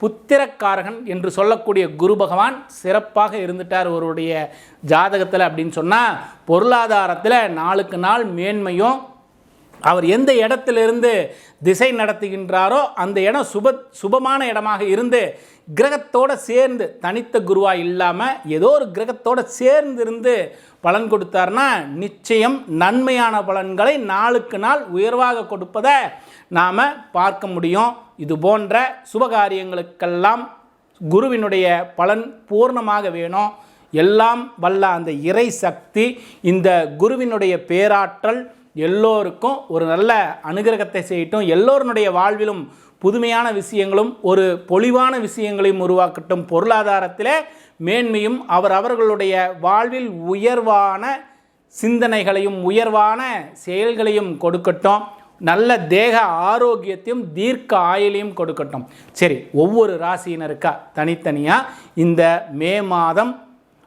புத்திரக்காரகன் என்று சொல்லக்கூடிய குரு பகவான் சிறப்பாக இருந்துட்டார் ஒருவருடைய ஜாதகத்தில் அப்படின்னு சொன்னால் பொருளாதாரத்தில் நாளுக்கு நாள் மேன்மையும் அவர் எந்த இடத்திலிருந்து திசை நடத்துகின்றாரோ அந்த இடம் சுப சுபமான இடமாக இருந்து கிரகத்தோடு சேர்ந்து தனித்த குருவா இல்லாமல் ஏதோ ஒரு கிரகத்தோடு சேர்ந்து இருந்து பலன் கொடுத்தார்னா நிச்சயம் நன்மையான பலன்களை நாளுக்கு நாள் உயர்வாக கொடுப்பதை நாம் பார்க்க முடியும். இது போன்ற சுபகாரியங்களுக்கெல்லாம் குருவினுடைய பலன் பூர்ணமாக வேணும். எல்லாம் வல்ல அந்த இறை சக்தி இந்த குருவினுடைய பேராற்றல் எல்லோருக்கும் ஒரு நல்ல அனுகிரகத்தை செய்யட்டும். எல்லோருடைய வாழ்விலும் புதுமையான விஷயங்களும் ஒரு பொலிவான விஷயங்களையும் உருவாக்கட்டும். பொருளாதாரத்தில் மேன்மையும் அவர் அவர்களுடைய வாழ்வில் உயர்வான சிந்தனைகளையும் உயர்வான செயல்களையும் கொடுக்கட்டும். நல்ல தேக ஆரோக்கியத்தையும் தீர்க்க ஆயுளையும் கொடுக்கட்டும். சரி ஒவ்வொரு ராசியினருக்கா தனித்தனியாக இந்த மே மாதம்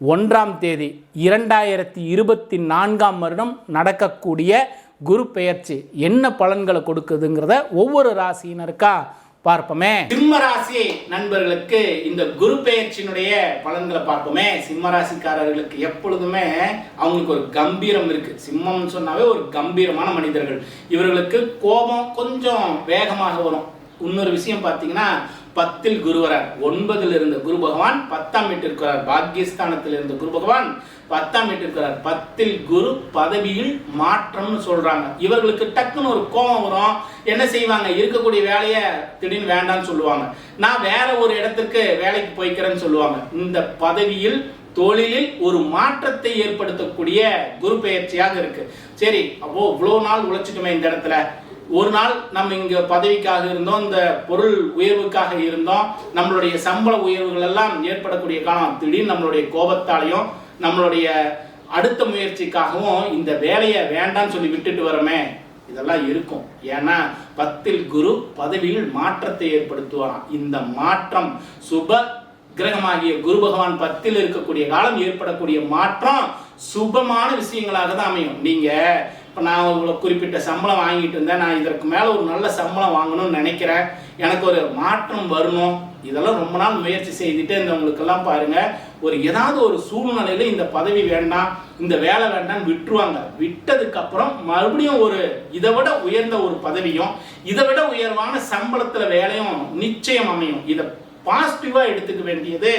ஒன்றாம் தேதி இரண்டாயிரத்தி இருபத்தி நான்காம் வருடம் நடக்கக்கூடிய குரு பெயர்ச்சி என்ன பலன்களை கொடுக்குதுங்கிறத ஒவ்வொரு ராசியினருக்கா பார்ப்போமே. சிம்மராசி நண்பர்களுக்கு இந்த குரு பெயர்ச்சியினுடைய பலன்களை பார்ப்போமே. சிம்மராசிக்காரர்களுக்கு எப்பொழுதுமே அவங்களுக்கு ஒரு கம்பீரம் இருக்கு. சிம்மம்னு சொன்னாவே ஒரு கம்பீரமான மனிதர்கள். இவர்களுக்கு கோபம் கொஞ்சம் வேகமாக வரும். இன்னொரு விஷயம் பார்த்தீங்கன்னா பத்தில் குருவரார் ஒன்பதில் இருந்த குரு பகவான் பத்தாம் வீட்டிற்கிறார் பாக்கியஸ்தானத்தில் இருந்த குரு பகவான் பத்தாம் வீட்டிற்கிறார் பத்தில் குரு பதவியில் மாற்றம்னு சொல்றாங்க. இவர்களுக்கு டக்குன்னு ஒரு கோபம் வரும். என்ன செய்வாங்க? இருக்கக்கூடிய வேலையை திடீர்னு வேண்டாம்னு சொல்லுவாங்க. நான் வேற ஒரு இடத்துக்கு வேலைக்கு போய்க்கிறேன்னு சொல்லுவாங்க. இந்த பதவியில் தொழிலில் ஒரு மாற்றத்தை ஏற்படுத்தக்கூடிய குரு பெயர்ச்சியாக இருக்கு. சரி அப்போ இவ்வளோ நாள் உழைச்சிட்டுமே இந்த இடத்துல. ஒரு நாள் நம்ம இங்க பதவிக்காக இருந்தோம் இந்த பொருள் உயர்வுக்காக இருந்தோம். நம்மளுடைய சம்பள உயர்வுகள் எல்லாம் ஏற்படக்கூடிய காலம். திடீர்னு நம்மளுடைய கோபத்தாலையும் நம்மளுடைய அடுத்த முயற்சிக்காகவும் இந்த வேலையை வேண்டாம்னு சொல்லி விட்டுட்டு வரமே இதெல்லாம் இருக்கும். ஏன்னா பத்தில் குரு பதவியில் மாற்றத்தை ஏற்படுத்துவாராம். இந்த மாற்றம் சுப கிரகமாகிய குரு பகவான் பத்தில் இருக்கக்கூடிய காலம் ஏற்படக்கூடிய மாற்றம் சுபமான விஷயங்களாக தான் அமையும். நீங்க இப்போ நான் உங்களை குறிப்பிட்ட சம்பளம் வாங்கிட்டு இருந்தேன் நான் இதற்கு மேலே ஒரு நல்ல சம்பளம் வாங்கணும்னு நினைக்கிறேன். எனக்கு ஒரு மாற்றம் வரணும். இதெல்லாம் ரொம்ப நாள் முயற்சி செய்துட்டே இருந்தவங்களுக்கெல்லாம் பாருங்க ஒரு ஏதாவது ஒரு சூழ்நிலையில இந்த பதவி வேண்டாம் இந்த வேலை வேண்டாம்னு விட்டுருவாங்க. விட்டதுக்கு அப்புறம் மறுபடியும் ஒரு இதை விட உயர்ந்த ஒரு பதவியும் இதை விட உயர்வான சம்பளத்துல வேலையும் நிச்சயம் அமையும். இதை பாசிட்டிவா எடுத்துக்க வேண்டியது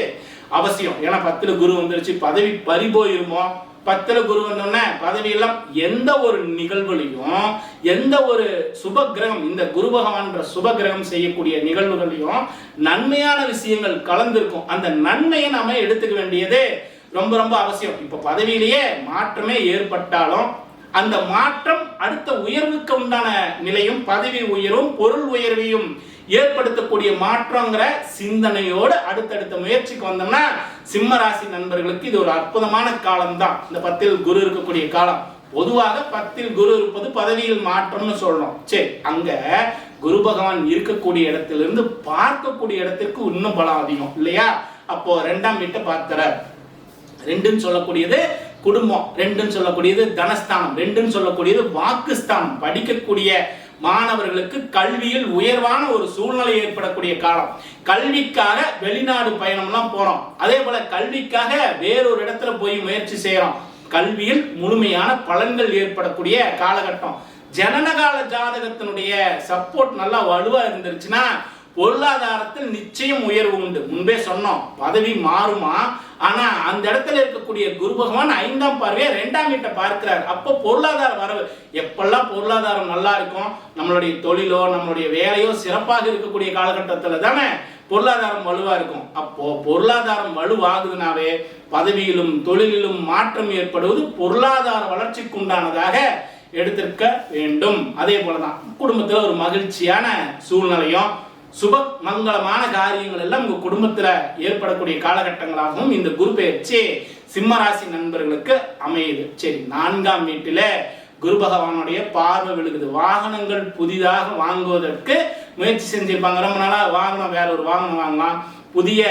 அவசியம். ஏன்னா பத்துல குரு வந்துருச்சு பதவி பறிபோயிருமோ? பத்திர குரு வந்தோடனே பதவியெல்லாம் எந்த ஒரு நிகழ்வுலையும் எந்த ஒரு சுப கிரகம் இந்த குரு பகவான்ற சுப கிரகம் செய்யக்கூடிய நிகழ்வுகளையும் நன்மையான விஷயங்கள் கலந்துருக்கும். அந்த நன்மையை நாம எடுத்துக்க வேண்டியது ரொம்ப ரொம்ப அவசியம். இப்போ பதவியிலேயே மாற்றமே ஏற்பட்டாலும் அந்த மாற்றம் அடுத்த உயர்வுக்கு உண்டான நிலையும் பதவி உயரும் பொருள் உயர்வையும் ஏற்படுத்தக்கூடிய மாற்றங்கிற சிந்தனையோடு அடுத்தடுத்த முயற்சிக்கு வந்தோம்னா சிம்ம ராசி நண்பர்களுக்கு இது ஒரு அற்புதமான காலம் தான் இந்த பத்தில் குரு இருக்கக்கூடிய காலம். பொதுவாக பத்தில் குரு இருப்பது பதவியில் மாற்றம்னு சொல்லணும் சரி அங்க குரு பகவான் இருக்கக்கூடிய இடத்திலிருந்து பார்க்கக்கூடிய இடத்திற்கு இன்னும் பலம் அதிகம் இல்லையா? அப்போ ரெண்டாம் வீட்டை பார்க்கிறார். ரெண்டுன்னு சொல்லக்கூடியது குடும்பம் ரெண்டுன்னு சொல்லக்கூடியது தனஸ்தானம் ரெண்டுன்னு சொல்லக்கூடியது வாக்குஸ்தானம். படிக்கக்கூடிய மாணவர்களுக்கு கல்வியில் உயர்வான ஒரு சூழ்நிலை ஏற்படக்கூடிய காலம். கல்விக்காக வெளிநாடு பயணம்லாம் போறோம். அதே போல கல்விக்காக வேறொரு இடத்துல போய் முயற்சி செய்யறோம் கல்வியில் முழுமையான பலன்கள் ஏற்படக்கூடிய காலகட்டம். ஜனனகால ஜாதகத்தினுடைய சப்போர்ட் நல்லா வலுவா இருந்துருச்சுன்னா பொருளாதாரத்தில் நிச்சயம் உயர்வு உண்டு. முன்பே சொன்னோம் பதவி மாறுமா? ஆனா அந்த இடத்துல இருக்கக்கூடிய குரு பகவான் ஐந்தாம் பார்வையை ரெண்டாம் வீட்டை பார்க்கிறார். அப்போ பொருளாதார வரவு. எப்பெல்லாம் பொருளாதாரம் நல்லா இருக்கும்? நம்மளுடைய தொழிலோ நம்மளுடைய வேலையோ சிறப்பாக இருக்கக்கூடிய காலகட்டத்தில் தானே பொருளாதாரம் வலுவா இருக்கும். அப்போ பொருளாதாரம் வலுவாகுதுனாவே பதவியிலும் தொழிலிலும் மாற்றம் ஏற்படுவது பொருளாதார வளர்ச்சிக்கு உண்டானதாக எடுத்திருக்க வேண்டும். அதே போலதான் குடும்பத்தில் ஒரு மகிழ்ச்சியான சூழ்நிலையும் சுப மங்களமான காரியங்கள் எல்லாம் உங்க குடும்பத்துல ஏற்படக்கூடிய காலகட்டங்களாகவும் இந்த குரு பெயர்ச்சி சிம்மராசி நண்பர்களுக்கு அமையுது. சரி நான்காம் வீட்டில குரு பகவானுடைய பார்வை விழுகுது. வாகனங்கள் புதிதாக வாங்குவதற்கு முயற்சி செஞ்சிருப்பாங்க. ரொம்ப நாளா வாகனம் வேற ஒரு வாகனம் வாங்கலாம். புதிய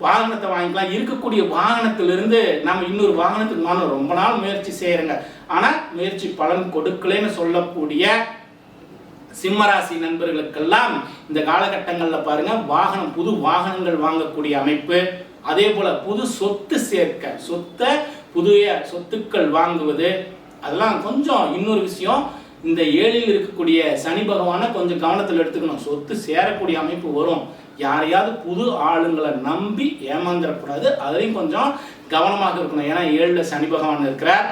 வாகனத்தை வாங்கிக்கலாம். இருக்கக்கூடிய வாகனத்திலிருந்து நம்ம இன்னொரு வாகனத்துக்கு வாங்கணும் ரொம்ப நாள் முயற்சி செய்யறங்க. ஆனா முயற்சி பலன் கொடுக்கலன்னு சொல்லக்கூடிய சிம்மராசி நண்பர்களுக்கெல்லாம் இந்த காலகட்டங்களில் பாருங்க வாகனம் புது வாகனங்கள் வாங்கக்கூடிய அமைப்பு. அதே போல புது சொத்து சேர்க்க சொத்தை புதிய சொத்துக்கள் வாங்குவது. அதெல்லாம் கொஞ்சம் இன்னொரு விஷயம் இந்த ஏழில் இருக்கக்கூடிய சனி பகவானை கொஞ்சம் கவனத்தில் எடுத்துக்கணும். சொத்து சேரக்கூடிய அமைப்பு வரும். யாரையாவது புது ஆளுங்களை நம்பி ஏமாந்துடக்கூடாது அதையும் கொஞ்சம் கவனமாக இருக்கணும். ஏன்னா ஏழில் சனி பகவான் இருக்கிறார்.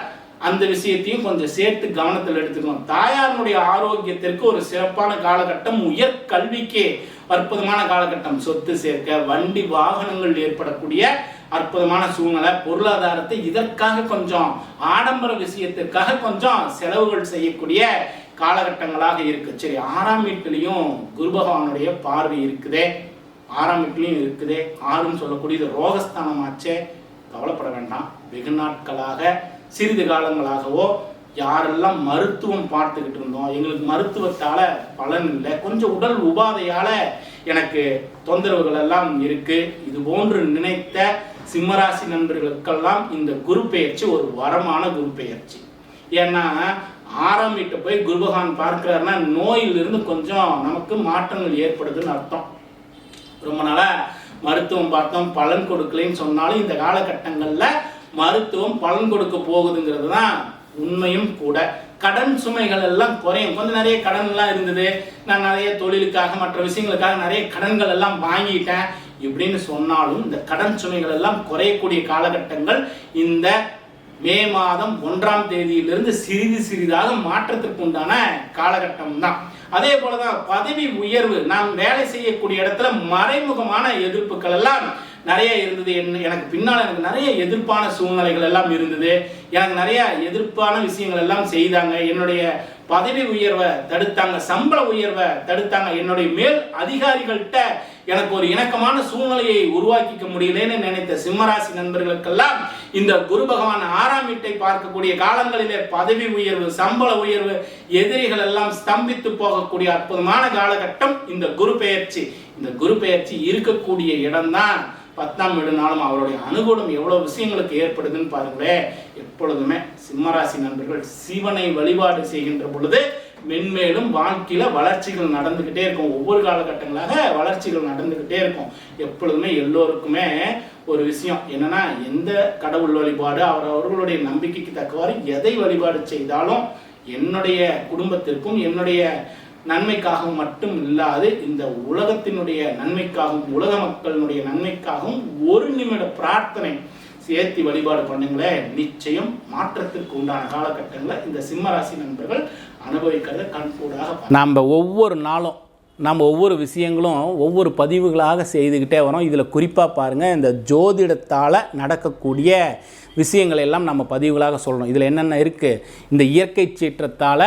அந்த விஷயத்தையும் கொஞ்சம் சேர்த்து கவனத்தில் எடுத்துக்கணும். தாயாருடைய ஆரோக்கியத்திற்கு ஒரு சிறப்பான காலகட்டம் உயர் கல்விக்கே அற்புதமான காலகட்டம். சொத்து சேர்க்க வண்டி வாகனங்கள் ஏற்படக்கூடிய அற்புதமான சூழ்நிலை பொருளாதாரத்தை இதற்காக கொஞ்சம் ஆடம்பர விஷயத்திற்காக கொஞ்சம் செலவுகள் செய்யக்கூடிய காலகட்டங்களாக இருக்கு. சரி ஆறாம் வீட்டிலையும் குரு பகவானுடைய பார்வை இருக்குதே. ஆறாம் வீட்லையும் இருக்குதே. ஆறுன்னு சொல்லக்கூடியது ரோகஸ்தானமாச்சே. கவலைப்பட வேண்டாம். வெகு நாட்களாக சிறிது காலங்களாகவோ யாரெல்லாம் மருத்துவம் பார்த்துக்கிட்டு இருந்தோம் எங்களுக்கு மருத்துவத்தால பலன் இல்லை கொஞ்சம் உடல் உபாதையால எனக்கு தொந்தரவுகள் எல்லாம் இருக்கு. இது போன்று நினைத்த சிம்மராசி நண்பர்களுக்கெல்லாம் இந்த குரு பெயர்ச்சி ஒரு வரமான குரு பெயர்ச்சி. ஏன்னா ஆரம்பிட்டு போய் குருபகான் பார்க்கிறாருன்னா நோயிலிருந்து கொஞ்சம் நமக்கு மாற்றங்கள் ஏற்படுதுன்னு அர்த்தம். ரொம்ப நாளா மருத்துவம் பார்த்தோம் பலன் கொடுக்கலைன்னு சொன்னாலும் இந்த காலகட்டங்களில் மருத்துவம் பலன் கொடுக்க போகுதுங்கிறது தான் உண்மையும் கூட. கடன் சுமைகள் எல்லாம் குறையும். கொஞ்சம் நிறைய கடன்லாம் இருந்தது. நான் நிறைய தொழிலுக்காக மற்ற விஷயங்களுக்காக நிறைய கடன்கள் எல்லாம் வாங்கிட்டேன். இப்படின்னு சொன்னாலும் இந்த கடன் சுமைகள் எல்லாம் குறையக்கூடிய காலகட்டங்கள் இந்த மே மாதம் ஒன்றாம் தேதியிலிருந்து சிறிது சிறிதாக மாற்றத்திற்கு உண்டான காலகட்டம் தான் அதே போலதான் பதவி உயர்வு நாம் வேலை செய்யக்கூடிய இடத்துல மறைமுகமான எதிர்ப்புகள் எல்லாம் நிறைய இருந்தது. என்ன எனக்கு பின்னால் எனக்கு நிறைய எதிர்ப்பான சூழ்நிலைகள் எல்லாம் இருந்தது. எனக்கு நிறைய எதிர்ப்பான விஷயங்கள் எல்லாம் செய்தாங்க. என்னுடைய பதவி உயர்வை தடுத்தாங்க. சம்பள உயர்வை தடுத்தாங்க. என்னுடைய மேல் அதிகாரிகள்கிட்ட எனக்கு ஒரு இணக்கமான சூழ்நிலையை உருவாக்கிக்க முடியலன்னு நினைத்த சிம்மராசி நண்பர்களுக்கெல்லாம் இந்த குரு பகவான் ஆறாம் வீட்டை பார்க்கக்கூடிய காலங்களிலே பதவி உயர்வு சம்பள உயர்வு எதிரிகள் எல்லாம் ஸ்தம்பித்து போகக்கூடிய அற்புதமான காலகட்டம் இந்த குரு பெயர்ச்சி. இந்த குரு பெயர்ச்சி இருக்கக்கூடிய இடம்தான். பத்தாம் வீடுனாலும் அவருடைய அனுகூலம் எவ்வளோ விஷயங்களுக்கு ஏற்படுதுன்னு பாருங்களேன் எப்பொழுதுமே சிம்மராசி நண்பர்கள் சிவனை வழிபாடு செய்கின்ற பொழுது மென்மேலும் வாழ்க்கையில் வளர்ச்சிகள் நடந்துக்கிட்டே இருக்கும். ஒவ்வொரு காலகட்டங்களாக வளர்ச்சிகள் நடந்துக்கிட்டே இருக்கும். எப்பொழுதுமே எல்லோருக்குமே ஒரு விஷயம் என்னன்னா எந்த கடவுள் வழிபாடு அவர் அவர்களுடைய நம்பிக்கைக்கு தக்கவாறு எதை வழிபாடு செய்தாலும் என்னுடைய குடும்பத்திற்கும் என்னுடைய நன்மைக்காகவும் மட்டும் இல்லாது இந்த உலகத்தினுடைய நன்மைக்காகவும் உலக மக்களினுடைய நன்மைக்காகவும் ஒரு நிமிட பிரார்த்தனை சேர்த்தி வழிபாடு பண்ணுங்களேன் நிச்சயம் மாற்றத்திற்கு உண்டான காலகட்டங்களில் இந்த சிம்மராசி நண்பர்கள் அனுபவிக்கிறத கண்கூடாக நாம் ஒவ்வொரு நாளும் நம்ம ஒவ்வொரு விஷயங்களும் ஒவ்வொரு பதிவுகளாக செய்துக்கிட்டே வரோம். இதில் குறிப்பாக பாருங்கள் இந்த ஜோதிடத்தால் நடக்கக்கூடிய விஷயங்களை எல்லாம் நம்ம பதிவுகளாக சொல்லணும். இதில் என்னென்ன இருக்குது இந்த இயற்கை சீற்றத்தால்